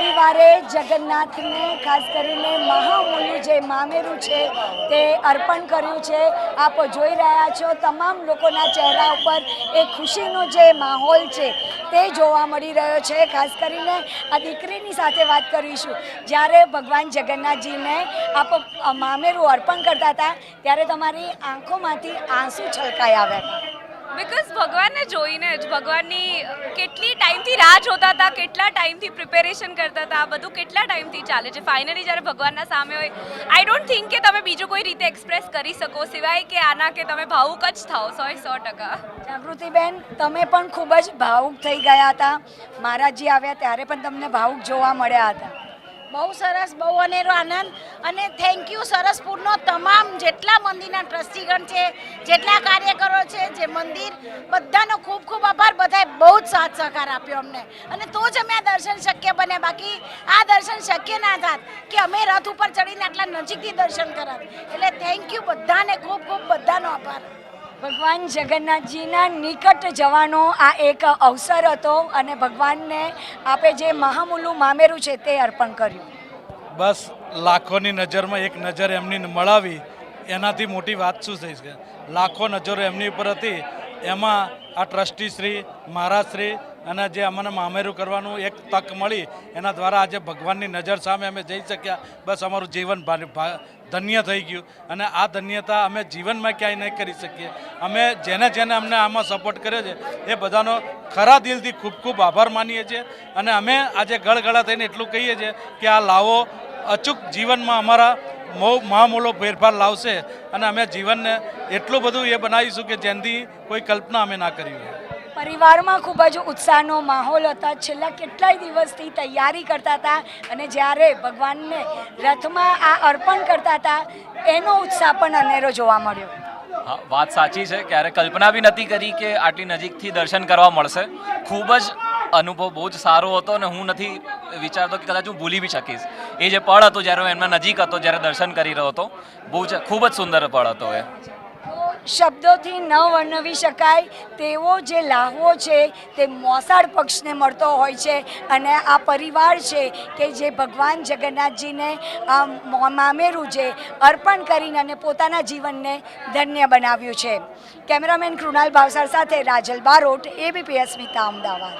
પરિવારે જગન્નાથને, ખાસ કરીને મહામૂલ્ય જે મામેરું છે, તે અર્પણ કર્યું છે. આપ જોઈ રહ્યા છો, તમામ લોકોના ચહેરા ઉપર એ ખુશીનો જે માહોલ છે, તે જોવા મળી રહ્યો છે. ખાસ કરીને આ દીકરીની સાથે વાત કરીશું. જ્યારે ભગવાન જગન્નાથજીને આપ મામેરું અર્પણ કરતા હતા, ત્યારે તમારી આંખોમાંથી આંસુ છલકાઈ આવ્યા. હતા બિકોઝ ભગવાનને જોઈને જ, ભગવાનની કેટલી ટાઈમથી રાહ જોતા હતા, કેટલા ટાઈમથી પ્રિપેરેશન કરતા હતા, આ બધું કેટલા ટાઈમથી ચાલે છે? ફાઇનલી જ્યારે ભગવાનના સામે હોય આઈ ડોન્ટ થિંક કે તમે બીજું કોઈ રીતે એક્સપ્રેસ કરી શકો, સિવાય કે આના કે તમે ભાવુક જ થાઓ સો સો ટકા. જાગૃતિબેન, તમે પણ ખૂબ જ ભાવુક થઈ ગયા હતા. મહારાજજી આવ્યા ત્યારે પણ તમને ભાવુક જોવા મળ્યા હતા. બહુ સરસ, બહુ અનેરો આનંદ. અને થેન્ક યુ સરસપુરનો તમામ જેટલા મંદિરના ટ્રસ્ટીગણ છે, જેટલા કાર્યકરો છે, જે મંદિર, બધાનો ખૂબ ખૂબ આભાર. બધાએ બહુ જ સાથ સહકાર આપ્યો અમને. અને તો જ અમે આ દર્શન શક્ય બન્યા. બાકી આ દર્શન શક્ય ના થાત કે અમે રથ ઉપર ચડીને આટલા નજીકથી દર્શન કરત એટલે થેન્ક યુ બધાને ખૂબ ખૂબ બધાનો આભાર. ભગવાન જગન્નાથજીના નિકટ જવાનો આ એક અવસર હતો અને ભગવાનને આપે જે મહામૂલું મામેરું છે તે અર્પણ કર્યું. બસ લાખોની નજરમાં એક નજર એમની મળાવી, એનાથી મોટી વાત શું થઈ શકે? લાખો નજરો એમની ઉપર હતી એમાં આ ટ્રસ્ટી શ્રી, મહારાજ શ્રી અને જે અમને મામેરું કરવાનું એક તક મળી, એના દ્વારા આજે ભગવાનની નજર સામે અમે જઈ શક્યા. બસ અમારું જીવન ધન્ય થઈ ગયું. અને આ ધન્યતા અમે જીવનમાં ક્યાંય નહીં કરી શકીએ. અમે જેને જેને અમને આમાં સપોર્ટ કર્યો છે, એ બધાનો ખરા દિલથી ખૂબ ખૂબ આભાર માનીએ છીએ. અને અમે આજે ગળગળા થઈને એટલું કહીએ છીએ કે આ લાવો અચૂક જીવનમાં અમારા મો મહામૂલો ફેરફાર લાવશે અને અમે જીવનને એટલું બધું એ બનાવીશું કે જેનાથી કોઈ કલ્પના અમે ના કરી હોય. પરિવારમાં ખૂબ જ ઉત્સાહનો માહોલ હતો. છેલ્લા કેટલાય દિવસથી તૈયારી કરતા હતા અને જ્યારે ભગવાનને રથમાં આ અર્પણ કરતા હતા એનો ઉત્સાહ પણ અનેરો જોવા મળ્યો. વાત સાચી છે. ક્યારે કલ્પના બી નથી કરી કે આટલી નજીકથી દર્શન કરવા મળશે. ખૂબ જ અનુભવ બહુ જ સારો હતો અને હું નથી વિચારતો કે કદાચ હું ભૂલી બી શકીશ. એ જે પળ હતું જ્યારે હું એમના નજીક હતો, જ્યારે દર્શન કરી રહ્યો હતો, બહુ જ ખૂબ જ સુંદર પળ હતો એ. શબ્દોથી ન વર્ણવી શકાય, તેવો જે લાહવો છે, તે મોસાળ પક્ષને મળતો હોય છે અને આ પરિવાર છે કે જે ભગવાન જગન્નાથજીને મામેરું છે અર્પણ કરીને અને પોતાના જીવનને ધન્ય બનાવ્યું છે. કેમેરામેન કૃણાલ ભાવસાર સાથે રાજલ બારોટ એબીપીએસ મિતા અમદાવાદ.